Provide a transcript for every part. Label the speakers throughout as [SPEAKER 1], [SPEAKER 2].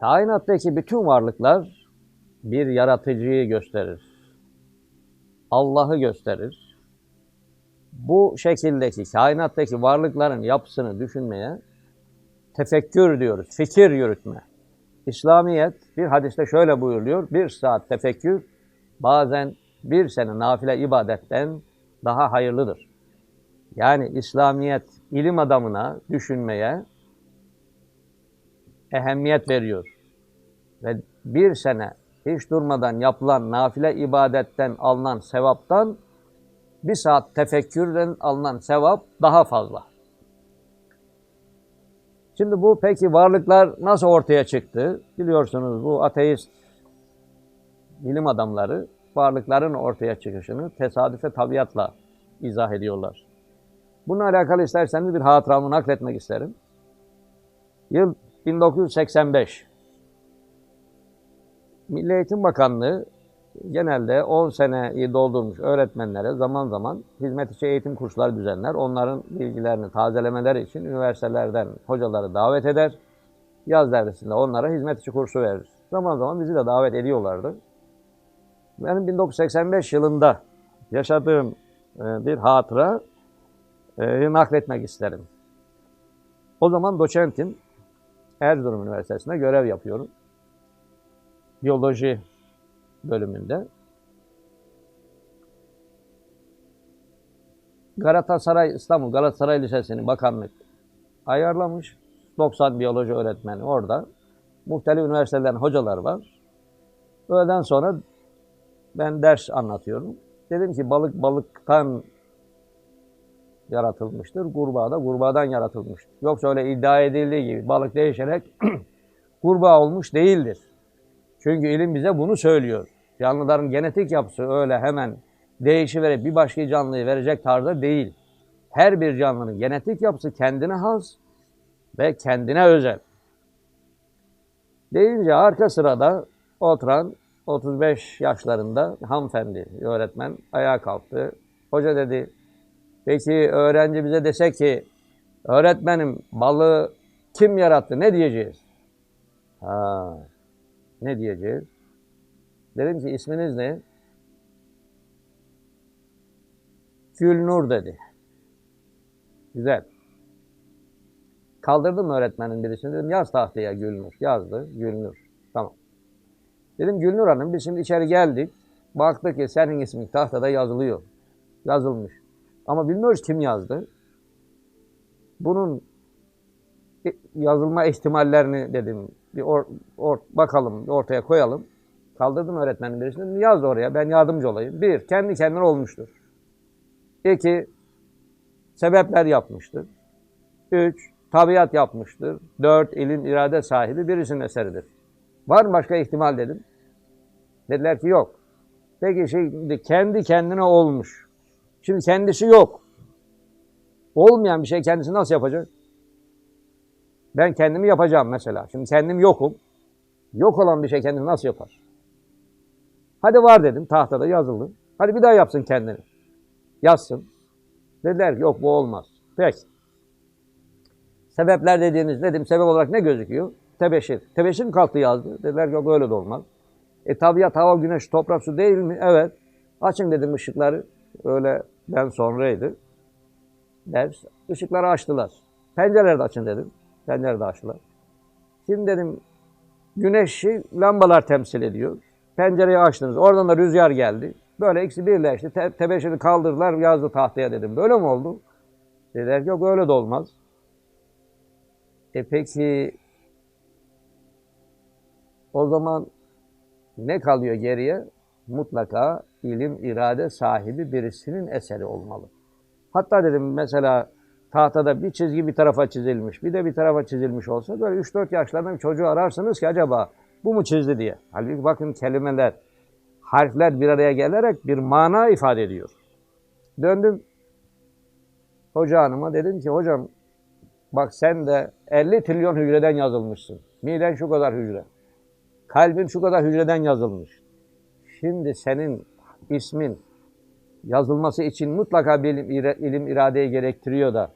[SPEAKER 1] Kainattaki bütün varlıklar bir yaratıcıyı gösterir. Allah'ı gösterir. Bu şekildeki kainattaki varlıkların yapısını düşünmeye tefekkür diyoruz, fikir yürütme. İslamiyet bir hadiste şöyle buyuruluyor, bir saat tefekkür bazen bir sene nafile ibadetten daha hayırlıdır. Yani İslamiyet ilim adamına düşünmeye ehemmiyet veriyor. Ve bir sene hiç durmadan yapılan nafile ibadetten alınan sevaptan bir saat tefekkürden alınan sevap daha fazla. Şimdi bu peki varlıklar nasıl ortaya çıktı? Biliyorsunuz bu ateist bilim adamları varlıkların ortaya çıkışını tesadüfe tabiatla izah ediyorlar. Bununla alakalı isterseniz bir hatıramı nakletmek isterim. Yıl 1985. Milli Eğitim Bakanlığı genelde 10 seneyi doldurmuş öğretmenlere zaman zaman hizmet içi eğitim kursları düzenler. Onların bilgilerini tazelemeleri için üniversitelerden hocaları davet eder. Yaz devresinde onlara hizmet içi kursu verir. Zaman zaman bizi de davet ediyorlardı. Benim 1985 yılında yaşadığım e, bir hatıra e, nakletmek isterim. O zaman doçentim. Erzurum Üniversitesi'nde görev yapıyorum. Biyoloji bölümünde. Galatasaray, İstanbul Galatasaray Lisesi'ni bakanlık ayarlamış. 90 biyoloji öğretmeni orada. Muhtelif üniversitelerin hocalar var. Öğleden sonra ben ders anlatıyorum. Dedim ki balık balıktan yaratılmıştır. Kurbağa da kurbağadan yaratılmıştır. Yoksa öyle iddia edildiği gibi balık değişerek kurbağa olmuş değildir. Çünkü ilim bize bunu söylüyor. Canlıların genetik yapısı öyle hemen değişiverip bir başka canlıyı verecek tarzda değil. Her bir canlının genetik yapısı kendine has ve kendine özel. Deyince arka sırada oturan 35 yaşlarında hanımefendi öğretmen ayağa kalktı. Hoca dedi, peki öğrenci bize dese ki öğretmenim balığı kim yarattı ne diyeceğiz? Ha, ne diyeceğiz? Dedim ki isminiz ne? Gülnur dedi. Güzel. Kaldırdım öğretmenin birisini dedim yaz tahtaya Gülnur. Yazdı Gülnur. Tamam. Dedim Gülnur Hanım biz şimdi içeri geldik. Baktık ki senin ismin tahtada yazılıyor. Yazılmış. Ama bilmiyoruz kim yazdı. Bunun yazılma ihtimallerini dedim bir or, or, bakalım ortaya koyalım. Kaldırdım öğretmenin birisini. Yaz oraya ben yardımcı olayım. Bir, kendi kendine olmuştur. İki, sebepler yapmıştır. Üç, tabiat yapmıştır. Dört, ilim, irade sahibi birisinin eseridir. Var mı başka ihtimal dedim. Dediler ki yok. Peki şimdi kendi kendine olmuş. Şimdi kendisi yok. Olmayan bir şey kendisi nasıl yapacak? Ben kendimi yapacağım mesela. Şimdi kendim yokum. Yok olan bir şey kendini nasıl yapar? Hadi var dedim. Tahtada yazıldı. Hadi bir daha yapsın kendini. Yazsın. Dediler ki yok bu olmaz. Peki. Sebepler dediğiniz dedim sebep olarak ne gözüküyor? Tebeşir. Tebeşir mi kalktı yazdı? Dediler ki yok öyle de olmaz. E tabiat, hava, güneş, toprak, su değil mi? Evet. Açın dedim ışıkları. Öyle ben sonraydı. Ders. Işıkları açtılar. Pencereleri de açın dedim. Pencereleri de açtılar. Şimdi dedim güneşi lambalar temsil ediyor. Pencereyi açtınız. Oradan da rüzgar geldi. Böyle ikisi birleşti. Te tebeşiri kaldırdılar yazdı tahtaya dedim. Böyle mi oldu? Dediler yok öyle de olmaz. E peki o zaman ne kalıyor geriye? Mutlaka ilim, irade sahibi birisinin eseri olmalı. Hatta dedim mesela tahtada bir çizgi bir tarafa çizilmiş, bir de bir tarafa çizilmiş olsa böyle 3-4 yaşlarında bir çocuğu ararsınız ki acaba bu mu çizdi diye. Halbuki bakın kelimeler, harfler bir araya gelerek bir mana ifade ediyor. Döndüm hoca hanıma dedim ki hocam bak sen de 50 trilyon hücreden yazılmışsın. Miden şu kadar hücre. Kalbin şu kadar hücreden yazılmış. Şimdi senin ismin yazılması için mutlaka bir ilim, ilim iradeyi gerektiriyor da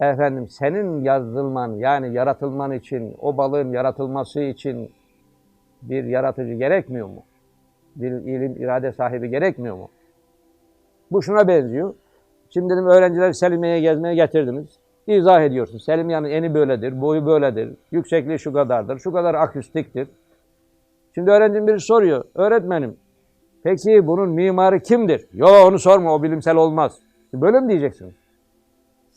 [SPEAKER 1] efendim senin yazılman yani yaratılman için, o balığın yaratılması için bir yaratıcı gerekmiyor mu? Bir ilim, irade sahibi gerekmiyor mu? Bu şuna benziyor. Şimdi dedim öğrenciler Selimiye'ye gezmeye getirdiniz. İzah ediyorsun. Selimiye'nin eni böyledir, boyu böyledir, yüksekliği şu kadardır, şu kadar akustiktir. Şimdi öğrencim biri soruyor. Öğretmenim, peki bunun mimarı kimdir? Yo onu sorma, o bilimsel olmaz. Böyle mi diyeceksiniz?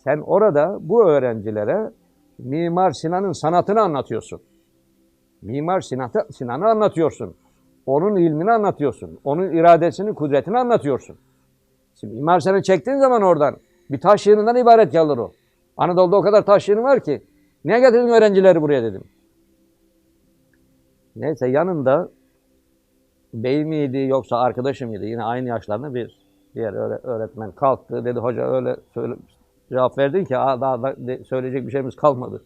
[SPEAKER 1] Sen orada bu öğrencilere Mimar Sinan'ın sanatını anlatıyorsun. Mimar Sinan'ı, anlatıyorsun. Onun ilmini anlatıyorsun. Onun iradesini, kudretini anlatıyorsun. Şimdi Mimar Sinan'ı çektiğin zaman oradan bir taş yığınından ibaret kalır o. Anadolu'da o kadar taş yığını var ki. Niye getirdin öğrencileri buraya dedim. Neyse yanında bey miydi yoksa arkadaşım mıydı? Yine aynı yaşlarında bir diğer öğre- öğretmen kalktı. Dedi hoca öyle söyle, cevap verdin ki "Aa, daha da söyleyecek bir şeyimiz kalmadı.